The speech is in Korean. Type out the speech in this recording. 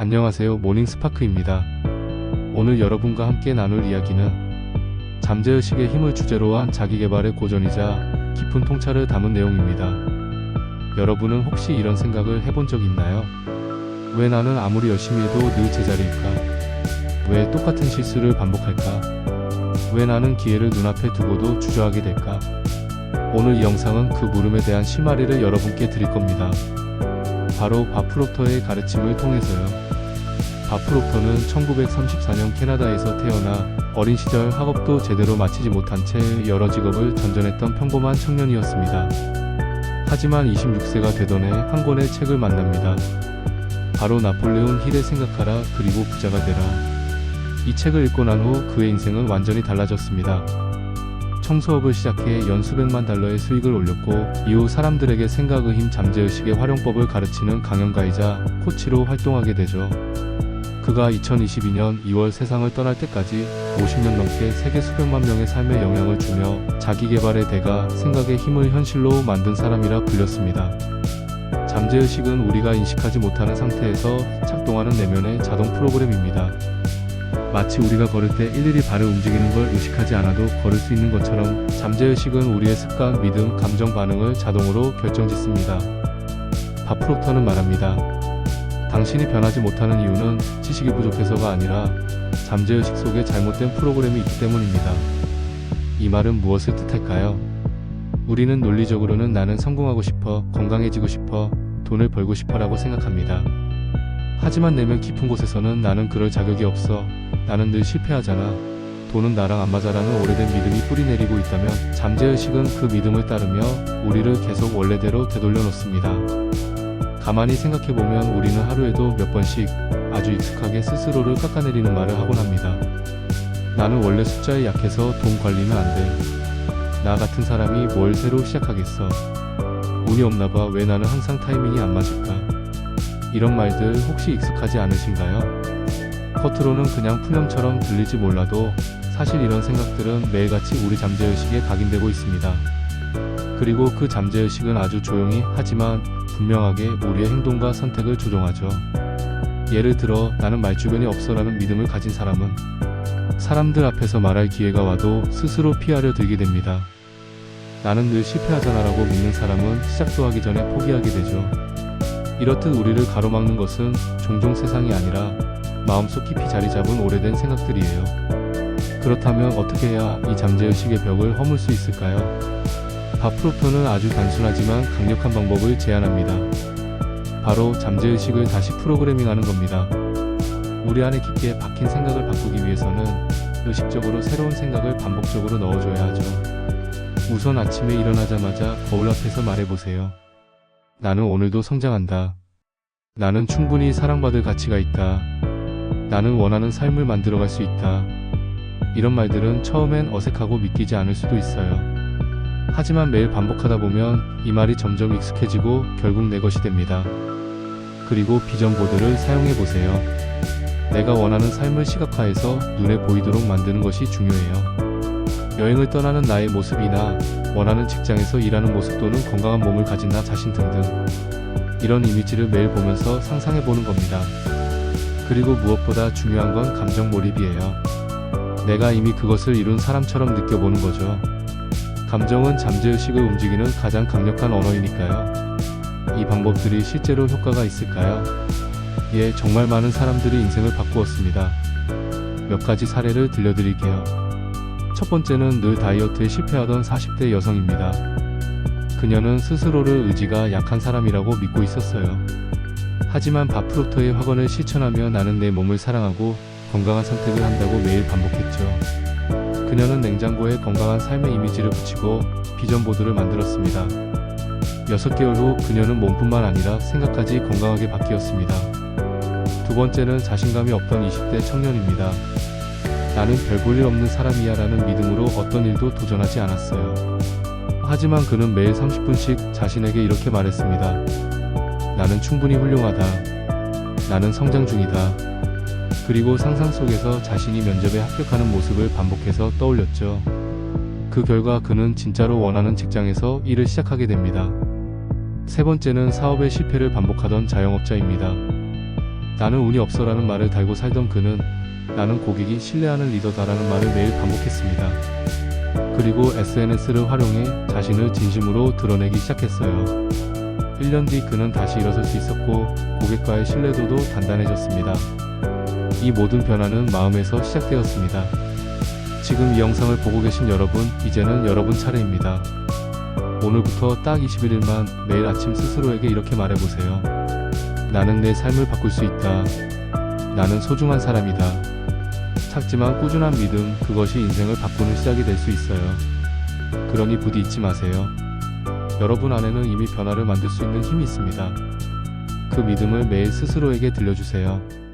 안녕하세요. 모닝 스파크입니다. 오늘 여러분과 함께 나눌 이야기는 잠재의식의 힘을 주제로 한 자기개발의 고전이자 깊은 통찰을 담은 내용입니다. 여러분은 혹시 이런 생각을 해본 적 있나요? 왜 나는 아무리 열심히 해도 늘 제자리일까? 왜 똑같은 실수를 반복할까? 왜 나는 기회를 눈앞에 두고도 주저하게 될까? 오늘 이 영상은 그 물음에 대한 실마리를 여러분께 드릴 겁니다. 바로 바프록터의 가르침을 통해서요. 바프록터는 1934년 캐나다에서 태어나 어린 시절 학업도 제대로 마치지 못한 채 여러 직업을 전전했던 평범한 청년이었습니다. 하지만 26세가 되던 해 한 권의 책을 만납니다. 바로 나폴레온 힐의 생각하라 그리고 부자가 되라. 이 책을 읽고 난 후 그의 인생은 완전히 달라졌습니다. 청소업을 시작해 연 수백만 달러의 수익을 올렸고 이후 사람들에게 생각의 힘 잠재의식의 활용법을 가르치는 강연가이자 코치로 활동하게 되죠. 그가 2022년 2월 세상을 떠날 때까지 50년 넘게 세계 수백만 명의 삶에 영향을 주며 자기 개발의 대가 생각의 힘을 현실로 만든 사람이라 불렸습니다. 잠재의식은 우리가 인식하지 못하는 상태에서 작동하는 내면의 자동 프로그램입니다. 마치 우리가 걸을 때 일일이 발을 움직이는 걸 의식하지 않아도 걸을 수 있는 것처럼 잠재의식은 우리의 습관, 믿음, 감정 반응을 자동으로 결정짓습니다. 바프록터는 말합니다. 당신이 변하지 못하는 이유는 지식이 부족해서가 아니라 잠재의식 속에 잘못된 프로그램이 있기 때문입니다. 이 말은 무엇을 뜻할까요? 우리는 논리적으로는 나는 성공하고 싶어, 건강해지고 싶어, 돈을 벌고 싶어라고 생각합니다. 하지만 내면 깊은 곳에서는 나는 그럴 자격이 없어. 나는 늘 실패하잖아. 돈은 나랑 안 맞아라는 오래된 믿음이 뿌리내리고 있다면 잠재의식은 그 믿음을 따르며 우리를 계속 원래대로 되돌려 놓습니다. 가만히 생각해보면 우리는 하루에도 몇 번씩 아주 익숙하게 스스로를 깎아내리는 말을 하곤 합니다. 나는 원래 숫자에 약해서 돈 관리는 안 돼. 나 같은 사람이 뭘 새로 시작하겠어. 운이 없나봐 왜 나는 항상 타이밍이 안 맞을까. 이런 말들 혹시 익숙하지 않으신가요? 겉으로는 그냥 푸념처럼 들릴지 몰라도 사실 이런 생각들은 매일같이 우리 잠재의식에 각인되고 있습니다. 그리고 그 잠재의식은 아주 조용히 하지만 분명하게 우리의 행동과 선택을 조종하죠. 예를 들어 나는 말주변이 없어라는 믿음을 가진 사람은 사람들 앞에서 말할 기회가 와도 스스로 피하려 들게 됩니다. 나는 늘 실패하잖아라고 믿는 사람은 시작도 하기 전에 포기하게 되죠. 이렇듯 우리를 가로막는 것은 종종 세상이 아니라 마음속 깊이 자리 잡은 오래된 생각들이에요. 그렇다면 어떻게 해야 이 잠재의식의 벽을 허물 수 있을까요? 바프로토는 아주 단순하지만 강력한 방법을 제안합니다. 바로 잠재의식을 다시 프로그래밍하는 겁니다. 우리 안에 깊게 박힌 생각을 바꾸기 위해서는 의식적으로 새로운 생각을 반복적으로 넣어줘야 하죠. 우선 아침에 일어나자마자 거울 앞에서 말해보세요. 나는 오늘도 성장한다. 나는 충분히 사랑받을 가치가 있다. 나는 원하는 삶을 만들어갈 수 있다. 이런 말들은 처음엔 어색하고 믿기지 않을 수도 있어요. 하지만 매일 반복하다 보면 이 말이 점점 익숙해지고 결국 내 것이 됩니다. 그리고 비전 보드를 사용해 보세요. 내가 원하는 삶을 시각화해서 눈에 보이도록 만드는 것이 중요해요. 여행을 떠나는 나의 모습이나 원하는 직장에서 일하는 모습 또는 건강한 몸을 가진 나 자신 등등 이런 이미지를 매일 보면서 상상해 보는 겁니다. 그리고 무엇보다 중요한 건 감정 몰입이에요. 내가 이미 그것을 이룬 사람처럼 느껴보는 거죠. 감정은 잠재의식을 움직이는 가장 강력한 언어이니까요. 이 방법들이 실제로 효과가 있을까요? 예, 정말 많은 사람들이 인생을 바꾸었습니다. 몇 가지 사례를 들려드릴게요. 첫 번째는 늘 다이어트에 실패하던 40대 여성입니다. 그녀는 스스로를 의지가 약한 사람이라고 믿고 있었어요. 하지만 바프로터의 확언을 실천하며 나는 내 몸을 사랑하고 건강한 선택을 한다고 매일 반복했죠. 그녀는 냉장고에 건강한 삶의 이미지를 붙이고 비전 보드를 만들었습니다. 6개월 후 그녀는 몸뿐만 아니라 생각까지 건강하게 바뀌었습니다. 두 번째는 자신감이 없던 20대 청년입니다. 나는 별 볼 일 없는 사람이야 라는 믿음으로 어떤 일도 도전하지 않았어요. 하지만 그는 매일 30분씩 자신에게 이렇게 말했습니다. 나는 충분히 훌륭하다. 나는 성장 중이다. 그리고 상상 속에서 자신이 면접에 합격하는 모습을 반복해서 떠올렸죠. 그 결과 그는 진짜로 원하는 직장에서 일을 시작하게 됩니다. 세 번째는 사업의 실패를 반복하던 자영업자입니다. 나는 운이 없어라는 말을 달고 살던 그는 나는 고객이 신뢰하는 리더다라는 말을 매일 반복했습니다. 그리고 SNS를 활용해 자신을 진심으로 드러내기 시작했어요. 1년 뒤 그는 다시 일어설 수 있었고 고객과의 신뢰도도 단단해졌습니다. 이 모든 변화는 마음에서 시작되었습니다. 지금 이 영상을 보고 계신 여러분, 이제는 여러분 차례입니다. 오늘부터 딱 21일만 매일 아침 스스로에게 이렇게 말해보세요. 나는 내 삶을 바꿀 수 있다. 나는 소중한 사람이다. 작지만 꾸준한 믿음, 그것이 인생을 바꾸는 시작이 될 수 있어요. 그러니 부디 잊지 마세요. 여러분 안에는 이미 변화를 만들 수 있는 힘이 있습니다. 그 믿음을 매일 스스로에게 들려주세요.